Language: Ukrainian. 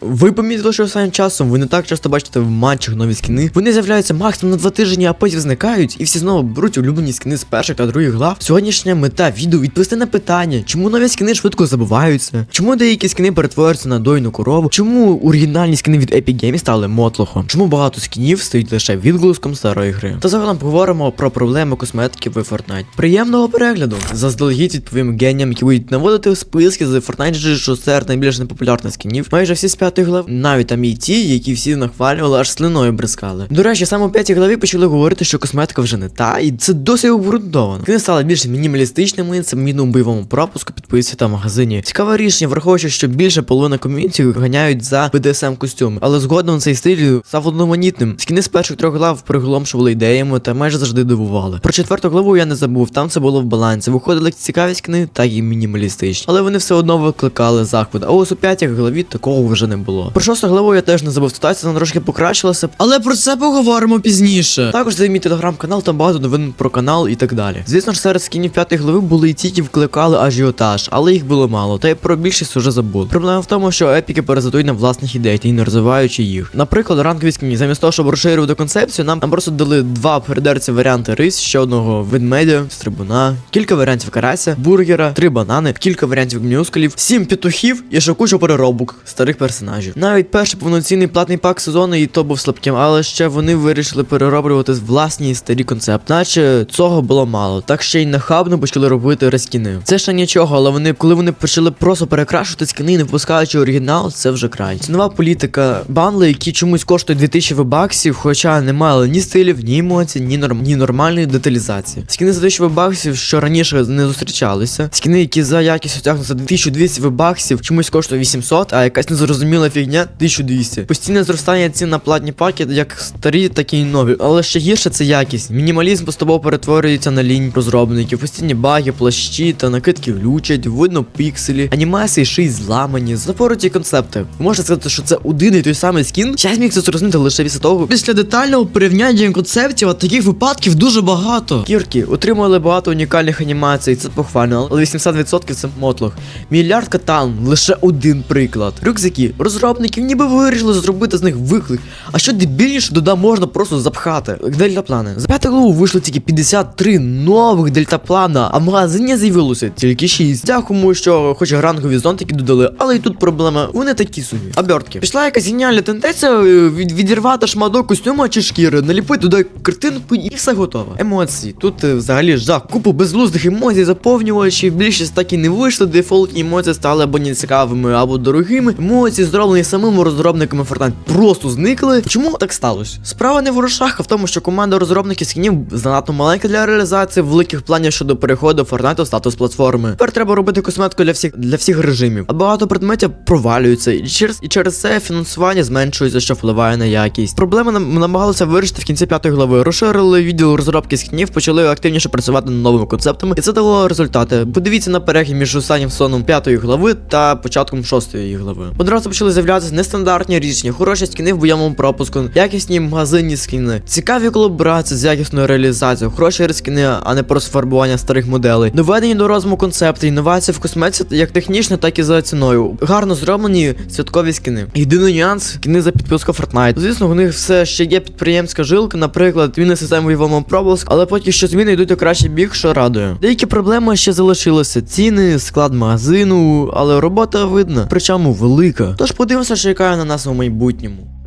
Ви помітили, що останнім часом ви не так часто бачите в матчах нові скіни. Вони з'являються максимум на два тижні, а потім зникають, і всі знову беруть улюблені скіни з перших та других глав. Сьогоднішня мета відео відповісти на питання, чому нові скіни швидко забуваються, чому деякі скіни перетворюються на дойну корову, чому оригінальні скіни від Epic Games стали мотлохом, чому багато скінів стоїть лише відголоском старої гри. Та загалом поговоримо про проблеми косметики в Fortnite. Приємного перегляду! Заздалегідь відповім геніям, які будуть наводити в списки з Fortnite, що серед найбільш непопулярних скінів. Майже всі з п'ятої глави, навіть там і ті, які всі нахвалювали, аж слиною бризкали. До речі, саме у п'ятій главі почали говорити, що косметика вже не та, і це досить обґрунтовано. Вони стали більш мінімалістичними, це мінімум бойовому пропуску, підписці та магазині. Цікаве рішення, враховуючи, що більше половина ком'юніті ганяють за BDSM костюми, але згодом цей стиль став одноманітним. Скіни з перших трьох глав приголомшували ідеями та майже завжди дивували. Про четверту главу я не забув, там це було в балансі. Виходили як цікаві скіни, так і мінімалістичні. Але вони все одно викликали захват. А ось у п'ятій главі такого вже не було. Про шосту главу я теж не забув. Ситуація вона трошки покращилася, Але про це поговоримо пізніше. також займіть телеграм-канал, там багато новин про канал і так далі. Звісно ж, серед скінів п'ятої глави були і ті, які вкликали ажіотаж, але їх було мало, та й про більшість уже забули. Проблема в тому, що епіки перезадують на власних ідей та й не розвиваючи їх. Наприклад, ранкові скіні, замість того, щоб розширювати концепцію, нам, нам просто дали два передерці варіанти рис, ще одного ведмедя, стрибуна, кілька варіантів карася, бургера, три банани, кілька варіантів мюскулів, сім петухів і ще кучу переробок старих персонажів. Навіть перший повноцінний платний пак сезону і то був слабким, але ще вони вирішили перероблювати власні старі концепти. Наче цього було мало. Так ще й нахабно почали робити рескіни. Це ще нічого, але вони, коли вони почали просто перекрашувати скини, не впускаючи оригінал, це вже край. Цінова політика банли, які чомусь коштують 2000 вебаксів, хоча не мали ні стилів, ні емоцій, ні норм, ні нормальної деталізації. Скіни за 1000 вебаксів, що раніше не зустрічалися. Скіни, які за якістю тягнуть за 1200 вебаксів, чомусь коштує 800, а якась незрозуміла фігня 1200. Постійне зростання цін на платні паки, як старі, так і нові. Але ще гірше це якість. Мінімалізм поступово перетворюється на лінь розробників, постійні баги, плащі та накидки глючать, видно пікселі, анімації ще й зламані, запороті концепти. Можна сказати, що це один і той самий скін. Я зміг це зрозуміти лише після того, Після детального порівняння концептів, а таких випадків дуже багато. Кірки отримали багато унікальних анімацій, це похвально, але 80% це мотлох. Мільярд катан лише один приклад. Рюкзаки розробників ніби вирішили зробити з них виклик. А що дебільніше туди можна просто запхати. Дельтаплани. За п'яту голову вийшло тільки 53 нових дельтаплана, а в магазині з'явилося тільки 6. Дякуємо, що хоч рангові зонтики додали, але і тут проблема. Вони такі собі. Обертки. Пішла якась геніальна тенденція е, від, відірвати шматок костюма чи шкіри, наліпити туди картинку і все готово. Емоції. Тут е, взагалі жах. Купу безглуздих емоцій, заповнювачів. Більшість так і не вийшли. Дефолтні емоції стали або нецікавими, або дорогими. Емоції, зроблені самими розробниками Fortnite, просто зникли. Чому так сталося? Справа не в грошах, а в тому, що команда розробників скінів занадто маленька для реалізації великих планів щодо переходу Fortnite у статус платформи. Тепер треба робити косметику для всіх для всіх режимів. А багато предметів провалюються, і через і через це фінансування зменшується, що впливає на якість. Проблеми нам намагалися вирішити в кінці п'ятої глави. Розширили відділ розробки скінів, почали активніше працювати над новими концептами, і це дало результати. Подивіться на перегляд між останнім соном п'ятої глави та початком шостої глави. Одразу почали з'являтися нестандартні рішення, хороші скіни в бойовому пропуску, якісні магазинні скіни, цікаві колаборації з якісною реалізацією, хороші рескіни, а не просто фарбування старих моделей, доведені до розуму концепти, інновації в косметиці як технічно, так і за ціною. Гарно зроблені святкові скіни. Єдиний нюанс скіни за підписку Fortnite. Звісно, у них все ще є підприємська жилка, наприклад, він система бойовому пропуск, але поки що зміни йдуть у кращий біг, що радує. Деякі проблеми ще залишилися: ціни, склад магазину, але робота видна, причому велика. Тож подивимося, що чекає на нас у майбутньому.